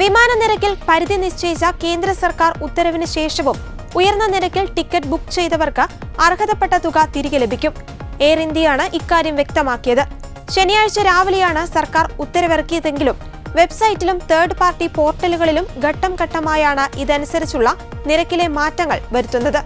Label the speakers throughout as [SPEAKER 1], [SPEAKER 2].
[SPEAKER 1] വിമാന നിരക്കിൽ പരിധി നിശ്ചയിച്ച കേന്ദ്ര സർക്കാർ ഉത്തരവിന് ശേഷവും ഉയർന്ന നിരക്കിൽ ടിക്കറ്റ് ബുക്ക് ചെയ്തവർക്ക് അർഹതപ്പെട്ട തുക തിരികെ ലഭിക്കും. എയർ ഇന്ത്യയാണ് ഇക്കാര്യം വ്യക്തമാക്കിയത്. ശനിയാഴ്ച രാവിലെയാണ് സർക്കാർ ഉത്തരവിറക്കിയതെങ്കിലും വെബ്സൈറ്റിലും തേർഡ് പാർട്ടി പോർട്ടലുകളിലും ഘട്ടം ഘട്ടമായാണ് ഇതനുസരിച്ചുള്ള നിരക്കിലെ മാറ്റങ്ങൾ വരുത്തുന്നത്.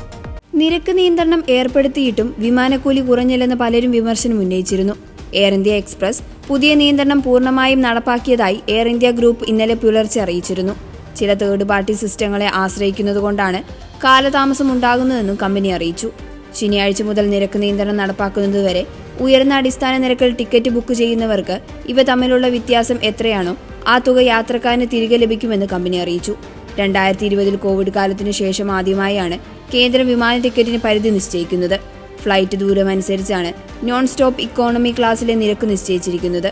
[SPEAKER 2] നിരക്ക് നിയന്ത്രണം ഏർപ്പെടുത്തിയിട്ടും വിമാനക്കൂലി കുറഞ്ഞില്ലെന്ന് പലരും വിമർശനം ഉന്നയിച്ചിരുന്നു. എയർ ഇന്ത്യ എക്സ്പ്രസ് പുതിയ നിയന്ത്രണം പൂർണമായും നടപ്പാക്കിയതായി എയർ ഇന്ത്യ ഗ്രൂപ്പ് ഇന്നലെ പുലർച്ചെ അറിയിച്ചിരുന്നു. ചില തേർഡ് പാർട്ടി സിസ്റ്റങ്ങളെ ആശ്രയിക്കുന്നതുകൊണ്ടാണ് കാലതാമസം ഉണ്ടാകുന്നതെന്നും കമ്പനി അറിയിച്ചു. ശനിയാഴ്ച മുതൽ നിരക്ക് നിയന്ത്രണം നടപ്പാക്കുന്നതുവരെ ഉയർന്ന അടിസ്ഥാന നിരക്കിൽ ടിക്കറ്റ് ബുക്ക് ചെയ്യുന്നവർക്ക് ഇവ തമ്മിലുള്ള വ്യത്യാസം എത്രയാണോ ആ തുക യാത്രക്കാരന് തിരികെ ലഭിക്കുമെന്ന് കമ്പനി അറിയിച്ചു. രണ്ടായിരത്തി ഇരുപതിൽ കോവിഡ് കാലത്തിനു ശേഷം ആദ്യമായാണ് കേന്ദ്ര വിമാന ടിക്കറ്റിന് പരിധി നിശ്ചയിക്കുന്നത്. ഫ്ലൈറ്റ് ദൂരം അനുസരിച്ചാണ് നോൺ സ്റ്റോപ്പ് ഇക്കോണമി ക്ലാസ്സിലെ നിരക്ക് നിശ്ചയിച്ചിരിക്കുന്നത്.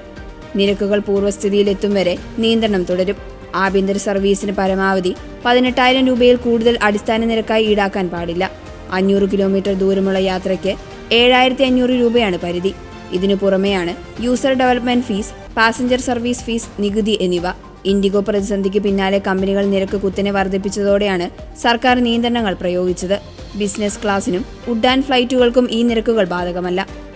[SPEAKER 2] നിരക്കുകൾ പൂർവസ്ഥിതിയിലെത്തും വരെ നിയന്ത്രണം തുടരും. ആഭ്യന്തര സർവീസിന് പരമാവധി പതിനെട്ടായിരം രൂപയിൽ കൂടുതൽ അടിസ്ഥാന നിരക്കായി ഈടാക്കാൻ പാടില്ല. അഞ്ഞൂറ് കിലോമീറ്റർ ദൂരമുള്ള യാത്രയ്ക്ക് ഏഴായിരത്തി അഞ്ഞൂറ് രൂപയാണ് പരിധി. ഇതിനു പുറമെയാണ് user development fee passenger service fee നികുതി എന്നിവ. ഇൻഡിഗോ പ്രതിസന്ധിക്ക് പിന്നാലെ കമ്പനികൾ നിരക്ക് കുത്തനെ വർദ്ധിപ്പിച്ചതോടെയാണ് സർക്കാർ നിയന്ത്രണങ്ങൾ പ്രയോഗിച്ചത്. ബിസിനസ് ക്ലാസിനും ഉഡാൻ ഫ്ലൈറ്റുകൾക്കും ഈ നിരക്കുകൾ ബാധകമല്ല.